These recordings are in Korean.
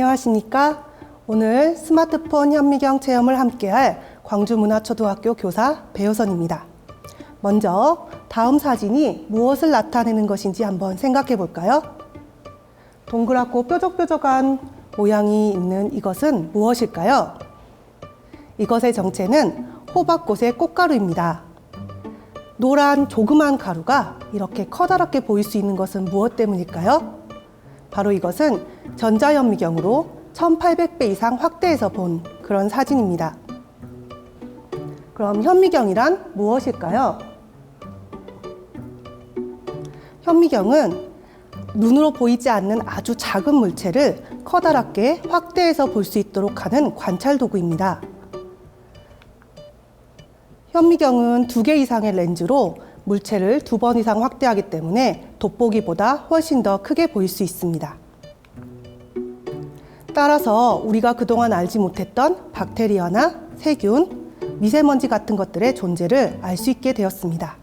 안녕하십니까? 오늘 스마트폰 현미경 체험을 함께할 광주문화초등학교 교사 배효선입니다. 먼저 다음 사진이 무엇을 나타내는 것인지 한번 생각해 볼까요? 동그랗고 뾰족뾰족한 모양이 있는 이것은 무엇일까요? 이것의 정체는 호박꽃의 꽃가루입니다. 노란 조그만 가루가 이렇게 커다랗게 보일 수 있는 것은 무엇 때문일까요? 바로 이것은 전자현미경으로 1800배 이상 확대해서 본 그런 사진입니다. 그럼 현미경이란 무엇일까요? 현미경은 눈으로 보이지 않는 아주 작은 물체를 커다랗게 확대해서 볼 수 있도록 하는 관찰 도구입니다. 현미경은 두 개 이상의 렌즈로 물체를 두 번 이상 확대하기 때문에 돋보기보다 훨씬 더 크게 보일 수 있습니다. 따라서 우리가 그동안 알지 못했던 박테리아나 세균, 미세먼지 같은 것들의 존재를 알 수 있게 되었습니다.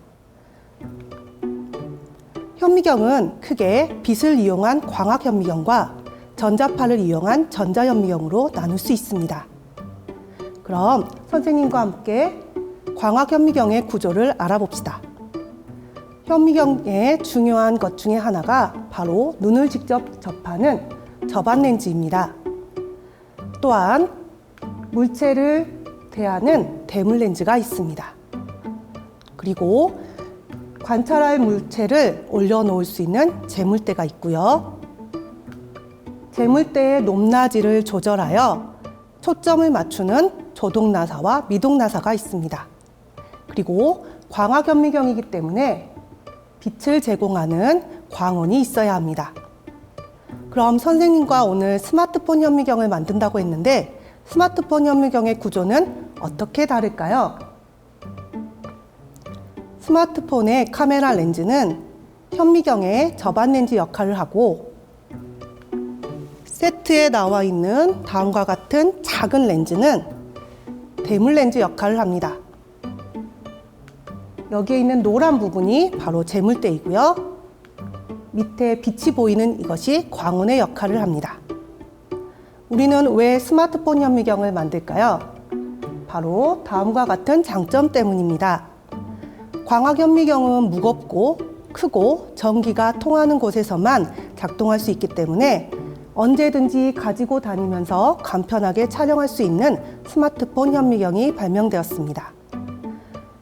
현미경은 크게 빛을 이용한 광학 현미경과 전자파를 이용한 전자 현미경으로 나눌 수 있습니다. 그럼 선생님과 함께 광학 현미경의 구조를 알아봅시다. 현미경의 중요한 것 중에 하나가 바로 눈을 직접 접하는 접안 렌즈입니다. 또한 물체를 대하는 대물 렌즈가 있습니다. 그리고 관찰할 물체를 올려놓을 수 있는 재물대가 있고요. 재물대의 높낮이를 조절하여 초점을 맞추는 조동나사와 미동나사가 있습니다. 그리고 광학 현미경이기 때문에 빛을 제공하는 광원이 있어야 합니다. 그럼 선생님과 오늘 스마트폰 현미경을 만든다고 했는데 스마트폰 현미경의 구조는 어떻게 다를까요? 스마트폰의 카메라 렌즈는 현미경의 접안 렌즈 역할을 하고 세트에 나와 있는 다음과 같은 작은 렌즈는 대물 렌즈 역할을 합니다. 여기에 있는 노란 부분이 바로 재물대이고요. 밑에 빛이 보이는 이것이 광원의 역할을 합니다. 우리는 왜 스마트폰 현미경을 만들까요? 바로 다음과 같은 장점 때문입니다. 광학 현미경은 무겁고 크고 전기가 통하는 곳에서만 작동할 수 있기 때문에 언제든지 가지고 다니면서 간편하게 촬영할 수 있는 스마트폰 현미경이 발명되었습니다.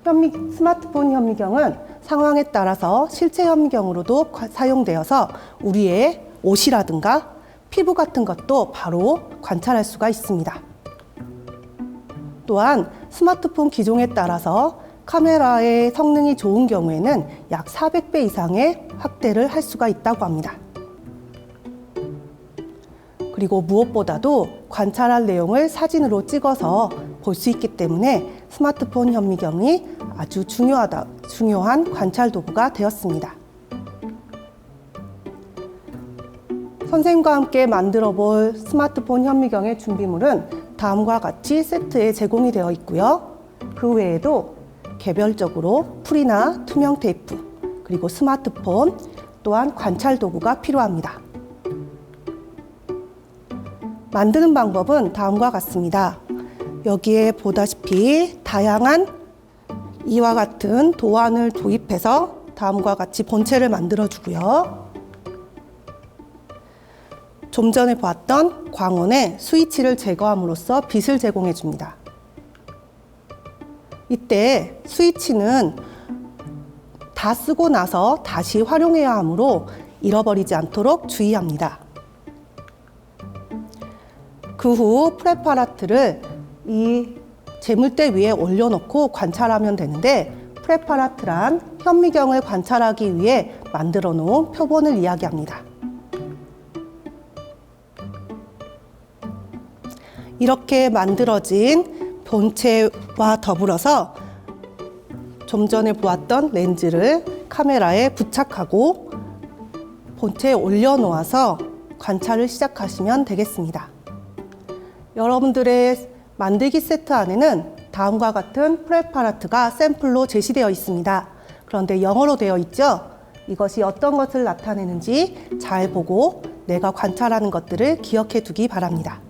현미, 스마트폰 현미경은 상황에 따라서 실제 현미경으로도 과- 사용되어서 우리의 옷이라든가 피부 같은 것도 바로 관찰할 수가 있습니다. 또한 스마트폰 기종에 따라서 카메라의 성능이 좋은 경우에는 약 400배 이상의 확대를 할 수가 있다고 합니다. 그리고 무엇보다도 관찰할 내용을 사진으로 찍어서 볼 수 있기 때문에 스마트폰 현미경이 아주 중요하다, 중요한 관찰 도구가 되었습니다. 선생님과 함께 만들어 볼 스마트폰 현미경의 준비물은 다음과 같이 세트에 제공이 되어 있고요. 그 외에도 개별적으로 풀이나 투명 테이프, 그리고 스마트폰, 또한 관찰 도구가 필요합니다. 만드는 방법은 다음과 같습니다. 여기에 보다시피 다양한 이와 같은 도안을 도입해서 다음과 같이 본체를 만들어 주고요. 좀 전에 봤던 광원의 스위치를 제거함으로써 빛을 제공해 줍니다. 이때 스위치는 다 쓰고 나서 다시 활용해야 하므로 잃어버리지 않도록 주의합니다. 그 후 프레파라트를 이 재물대 위에 올려놓고 관찰하면 되는데 프레파라트란 현미경을 관찰하기 위해 만들어 놓은 표본을 이야기합니다. 이렇게 만들어진 본체와 더불어서 좀 전에 보았던 렌즈를 카메라에 부착하고 본체에 올려놓아서 관찰을 시작하시면 되겠습니다. 여러분들의 만들기 세트 안에는 다음과 같은 프레파라트가 샘플로 제시되어 있습니다. 그런데 영어로 되어 있죠? 이것이 어떤 것을 나타내는지 잘 보고 내가 관찰하는 것들을 기억해 두기 바랍니다.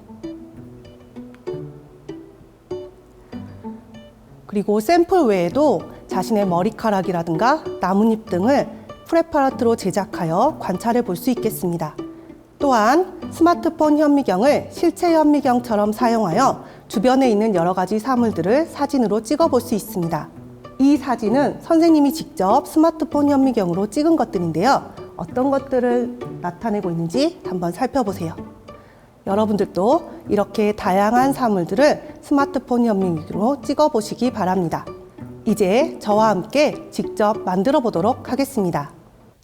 그리고 샘플 외에도 자신의 머리카락이라든가 나뭇잎 등을 프레파라트로 제작하여 관찰해 볼 수 있겠습니다. 또한 스마트폰 현미경을 실체 현미경처럼 사용하여 주변에 있는 여러 가지 사물들을 사진으로 찍어 볼 수 있습니다. 이 사진은 선생님이 직접 스마트폰 현미경으로 찍은 것들인데요. 어떤 것들을 나타내고 있는지 한번 살펴보세요. 여러분들도 이렇게 다양한 사물들을 스마트폰 현미경으로 찍어 보시기 바랍니다. 이제 저와 함께 직접 만들어 보도록 하겠습니다.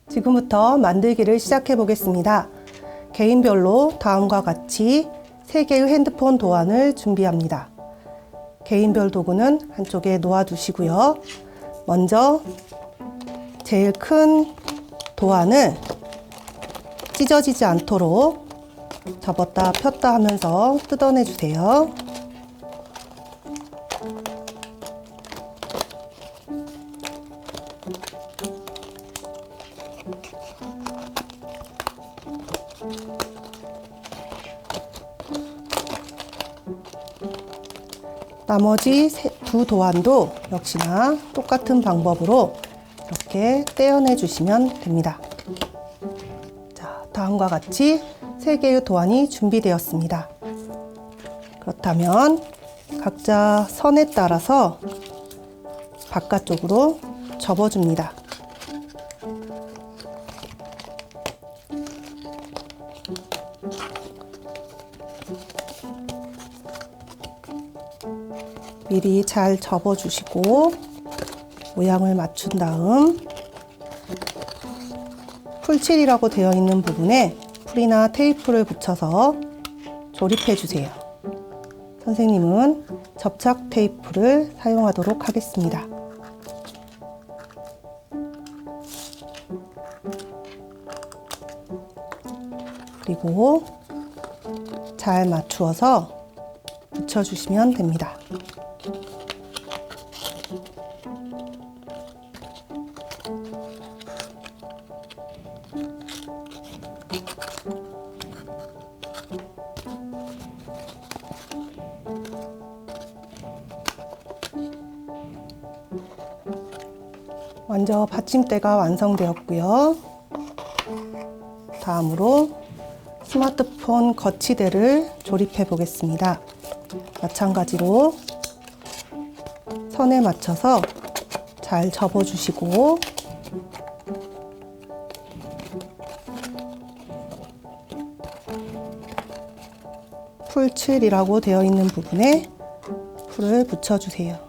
지금부터 만들기를 시작해 보겠습니다. 개인별로 다음과 같이 세 개의 핸드폰 도안을 준비합니다. 개인별 도구는 한쪽에 놓아 두시고요. 먼저 제일 큰 도안을 찢어지지 않도록 접었다 폈다 하면서 뜯어내 주세요. 나머지 세- 두 도안도 역시나 똑같은 방법으로 이렇게 떼어내 주시면 됩니다. 자, 다음과 같이 세 개의 도안이 준비되었습니다. 그렇다면 각자 선에 따라서 바깥쪽으로 접어줍니다. 미리 잘 접어주시고 모양을 맞춘 다음 풀칠이라고 되어 있는 부분에 풀이나 테이프를 붙여서 조립해 주세요. 선생님은 접착 테이프를 사용하도록 하겠습니다. 그리고 잘 맞추어서 붙여주시면 됩니다. 받침대가 완성되었고요. 다음으로 스마트폰 거치대를 조립해 보겠습니다. 마찬가지로 선에 맞춰서 잘 접어 주시고 풀칠이라고 되어 있는 부분에 풀을 붙여 주세요.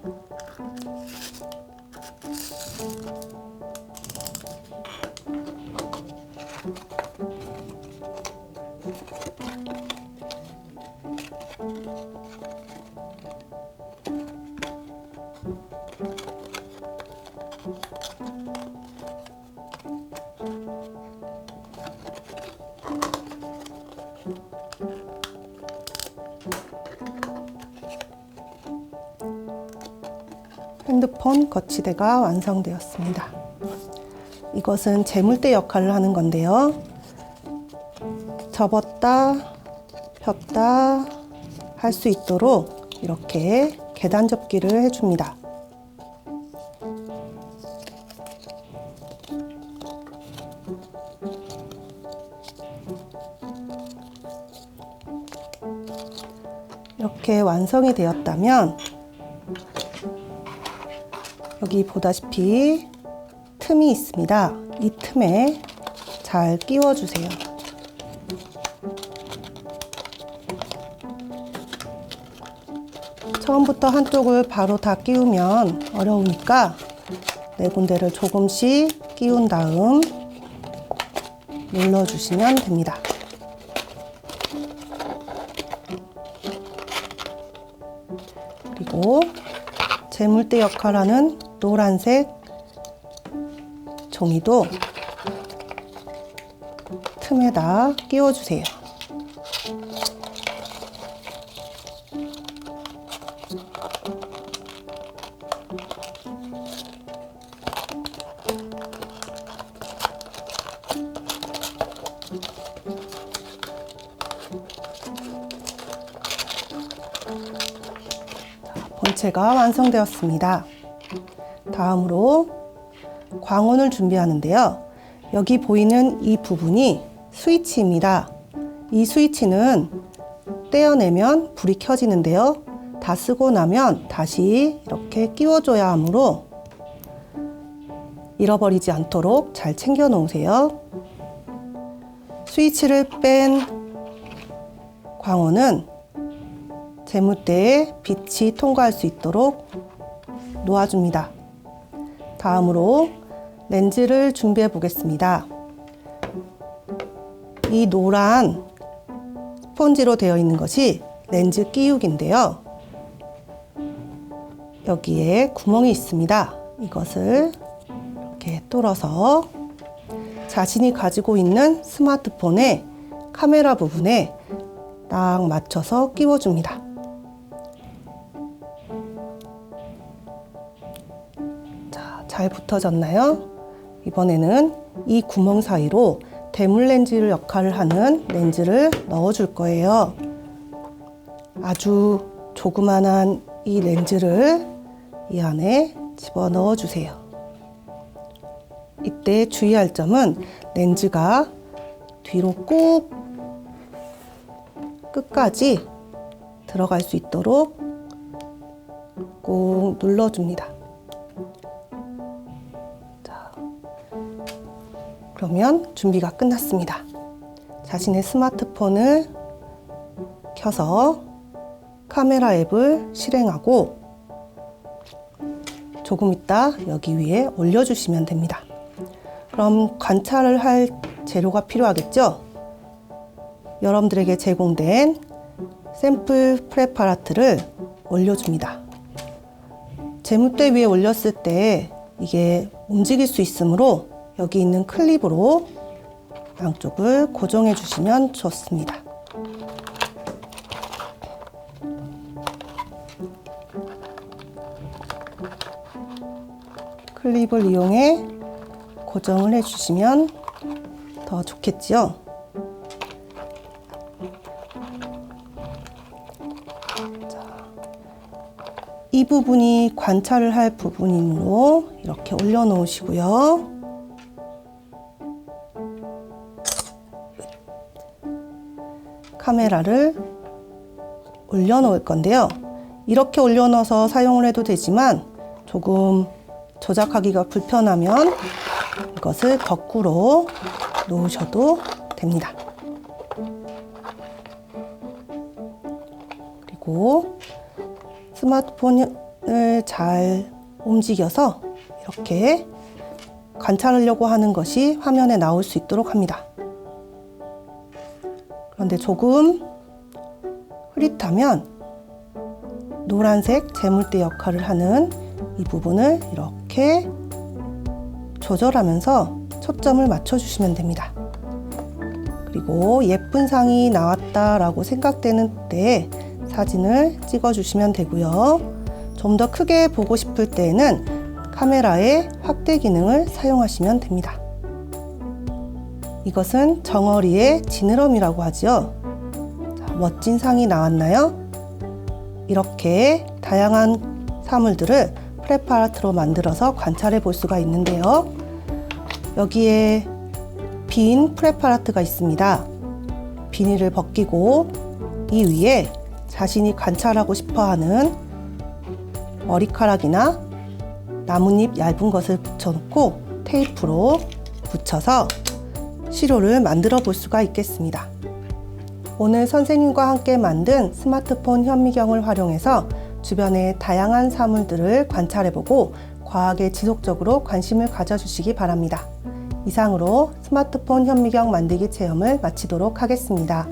핸드폰 거치대가 완성되었습니다. 이것은 재물대 역할을 하는 건데요. 접었다, 폈다 할 수 있도록 이렇게 계단 접기를 해줍니다. 이렇게 완성이 되었다면 여기 보다시피 틈이 있습니다. 이 틈에 잘 끼워 주세요. 처음부터 한쪽을 바로 다 끼우면 어려우니까 네 군데를 조금씩 끼운 다음 눌러주시면 됩니다. 그리고 재물대 역할하는 노란색 종이도 틈에다 끼워주세요. 본체가 완성되었습니다. 다음으로 광원을 준비하는데요. 여기 보이는 이 부분이 스위치입니다. 이 스위치는 떼어내면 불이 켜지는데요. 다 쓰고 나면 다시 이렇게 끼워줘야 하므로 잃어버리지 않도록 잘 챙겨 놓으세요. 스위치를 뺀 광원은 재무대에 빛이 통과할 수 있도록 놓아줍니다. 다음으로 렌즈를 준비해 보겠습니다. 이 노란 스펀지로 되어 있는 것이 렌즈 끼우기인데요. 여기에 구멍이 있습니다. 이것을 이렇게 뚫어서 자신이 가지고 있는 스마트폰의 카메라 부분에 딱 맞춰서 끼워줍니다. 잘 붙어졌나요? 이번에는 이 구멍 사이로 대물 렌즈 역할을 하는 렌즈를 넣어줄 거예요. 아주 조그만한 이 렌즈를 이 안에 집어 넣어 주세요. 이때 주의할 점은 렌즈가 뒤로 꾹 끝까지 들어갈 수 있도록 꾹 눌러줍니다. 그러면 준비가 끝났습니다. 자신의 스마트폰을 켜서 카메라 앱을 실행하고 조금 있다 여기 위에 올려주시면 됩니다. 그럼 관찰을 할 재료가 필요하겠죠? 여러분들에게 제공된 샘플 프레파라트를 올려줍니다. 재무대 위에 올렸을 때 이게 움직일 수 있으므로 여기 있는 클립으로 양쪽을 고정해 주시면 좋습니다. 클립을 이용해 고정을 해 주시면 더 좋겠지요. 자, 이 부분이 관찰을 할 부분이므로 이렇게 올려놓으시고요. 카메라를 올려놓을 건데요. 이렇게 올려놓아서 사용을 해도 되지만 조금 조작하기가 불편하면 이것을 거꾸로 놓으셔도 됩니다. 그리고 스마트폰을 잘 움직여서 이렇게 관찰하려고 하는 것이 화면에 나올 수 있도록 합니다. 그런데 조금 흐릿하면 노란색 재물대 역할을 하는 이 부분을 이렇게 조절하면서 초점을 맞춰주시면 됩니다. 그리고 예쁜 상이 나왔다라고 생각되는 때에 사진을 찍어주시면 되고요. 좀 더 크게 보고 싶을 때에는 카메라의 확대 기능을 사용하시면 됩니다. 이것은 정어리의 지느러미라고 하지요. 자, 멋진 상이 나왔나요? 이렇게 다양한 사물들을 프레파라트로 만들어서 관찰해 볼 수가 있는데요. 여기에 빈 프레파라트가 있습니다. 비닐을 벗기고 이 위에 자신이 관찰하고 싶어 하는 머리카락이나 나뭇잎 얇은 것을 붙여놓고 테이프로 붙여서 시료를 만들어 볼 수가 있겠습니다. 오늘 선생님과 함께 만든 스마트폰 현미경을 활용해서 주변의 다양한 사물들을 관찰해보고 과학에 지속적으로 관심을 가져주시기 바랍니다. 이상으로 스마트폰 현미경 만들기 체험을 마치도록 하겠습니다.